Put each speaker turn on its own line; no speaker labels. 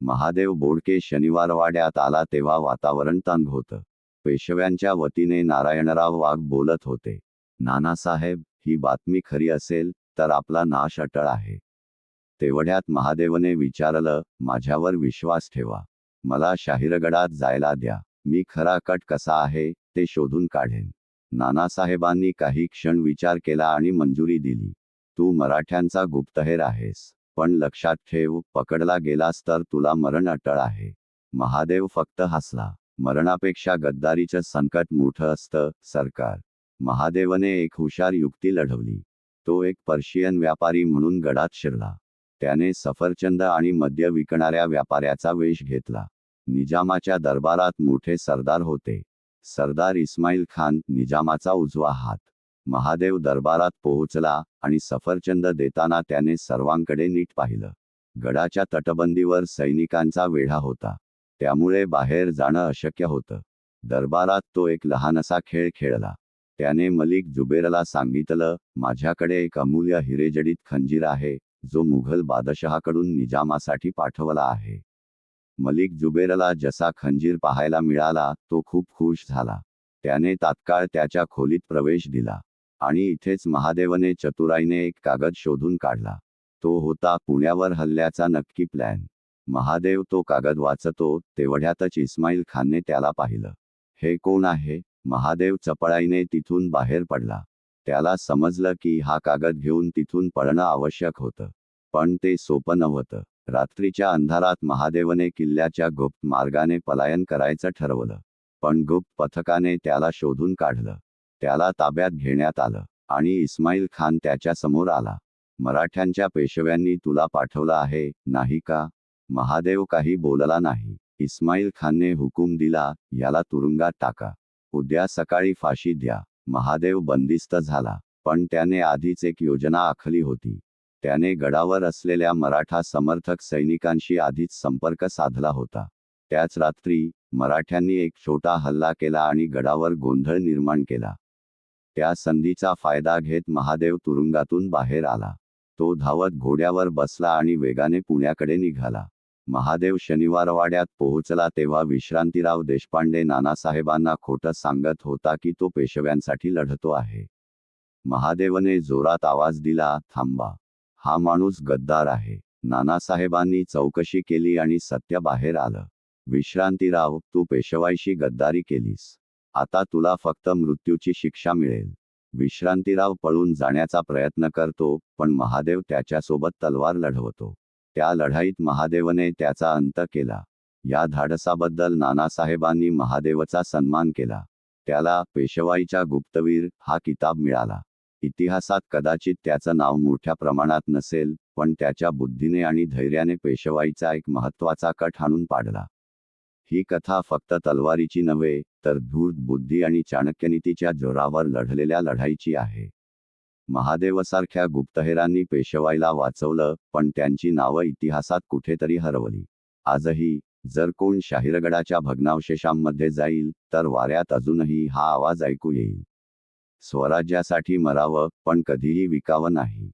महादेव बोडके शनिवारवाड्यात आला तेव्हा वातावरण तंग होतं. पेशव्यांच्या वतीने नारायणराव वाघ बोलत होते. नानासाहेब ही बातमी खरी असेल तर आपला नाश अटळ आहे. तेवढ्यात महादेवने विचारलं माझ्यावर विश्वास ठेवा. मला शाहीरगडात जायला द्या. मी खरा कट कसा आहे ते शोधून काढेन. नानासाहेबांनी काही क्षण विचार केला आणि मंजुरी दिली. तू मराठ्यांचा गुप्तहेर आहेस. पण लक्षात ठेव पकडला गेलास तर तुला मरण अटळ आहे. महादेव फक्त हसला. मरणापेक्षा गद्दारीचं संकट मोठं असतं सरकार. महादेवने एक हुशार युक्ती लढवली. तो एक पर्शियन व्यापारी म्हणून गडात शिरला. त्याने सफरचंद आणि मद्य विकणाऱ्या व्यापाऱ्याचा वेश घेतला. निजामाच्या दरबारात मोठे सरदार होते. सरदार इस्माईल खान निजामाचा उजवा हात. महादेव दरबारात पोहोचला आणि सफरचंद देताना त्याने सर्वांकडे नीट पाहिलं. गडाच्या तटबंदीवर सैनिकांचा वेढा होता. त्यामुळे बाहेर जाणं अशक्य होतं. दरबारात तो एक लहानसा खेळ खेळला. त्याने मलिक जुबेरला सांगितलं माझ्याकडे एक अमूल्य हिरेजडीत खंजीर आहे जो मुघल बादशहाकडून निजामासाठी पाठवला आहे. मलिक जुबेरला जसा खंजीर पाहायला मिळाला तो खूप खुश झाला. त्याने तात्काळ त्याच्या खोलीत प्रवेश दिला. आणि इथेच महादेवने चतुराईने एक कागद शोधून काढला. तो होता पुण्यावर हल्ल्याचा नक्की प्लॅन महादेव तो कागद वाचतो तेवढ्यातच इस्माईल खानने त्याला पाहिलं. हे कोण आहे? महादेव चपळाईने तिथून बाहेर पडला. त्याला समजलं की हा कागद घेऊन तिथून पळणं आवश्यक होतं. पण ते सोपं नव्हतं. रात्रीच्या अंधारात महादेवने किल्ल्याच्या गुप्त मार्गाने पलायन करायचं ठरवलं. पण गुप्त पथकाने त्याला शोधून काढलं. त्याला ताब्यात घेण्यात आलं आणि इस्माईल खान त्याच्यासमोर आला. मराठ्यांच्या पेशव्यांनी तुला पाठवलं आहे नाही का? महादेव काही बोलला नाही. इस्माईल खानने हुकूम दिला याला तुरुंगात टाका. उद्या सकाळी फाशी द्या. महादेव बंदिस्त झाला. पण त्याने आधीच एक योजना आखली होती. त्याने गडावर असलेल्या मराठा समर्थक सैनिकांशी आधीच संपर्क साधला होता. त्याच रात्री मराठ्यांनी एक छोटा हल्ला केला आणि गडावर गोंधळ निर्माण केला. त्या संधीचा फायदा घेत महादेव तुरुंगातून बाहेर आला. तो धावत घोड्यावर बसला आणि वेगाने पुण्याकडे निघाला. महादेव शनिवारवाड्यात पोहोचला तेव्हा विश्रांतीराव देशपांडे नानासाहेबांना खोटं सांगत होता की तो पेशव्यांसाठी लढतो आहे. महादेवने जोरात आवाज दिला थांबा. हा माणूस गद्दार आहे. नानासाहेबांनी चौकशी केली आणि सत्य बाहेर आलं. विश्रांतीराव तू पेशवाईशी गद्दारी केलीस. आता तुला फक्त मृत्यूची शिक्षा मिळेल. विश्रांतीराव पळून जाण्याचा प्रयत्न करतो पण महादेव त्याच्यासोबत तलवार लढवतो. त्या लढाईत महादेवने त्याचा अंत केला. या धाडसाबद्दल नानासाहेबांनी महादेवचा सन्मान केला. त्याला पेशवाईचा गुप्तवीर हा किताब मिळाला. इतिहासात कदाचित त्याचं नाव मोठ्या प्रमाणात नसेल पण त्याच्या बुद्धीने आणि धैर्याने पेशवाईचा एक महत्त्वाचा कट हाणून पाडला. ही कथा फक्त तलवारीची नव्हे तर धूर्त बुद्धी आणि चाणक्यनीतीच्या जोरावर लढलेल्या लढाईची आहे. महादेवसारख्या गुप्तहेरांनी पेशवाईला वाचवलं पण त्यांची नावं इतिहासात कुठेतरी हरवली. आजही जर कोण शाहीरगडाच्या भग्नावशेषांमध्ये जाईल तर वाऱ्यात अजूनही हा आवाज ऐकू येईल. स्वराज्यासाठी मरावं पण कधीही विकावं नाही.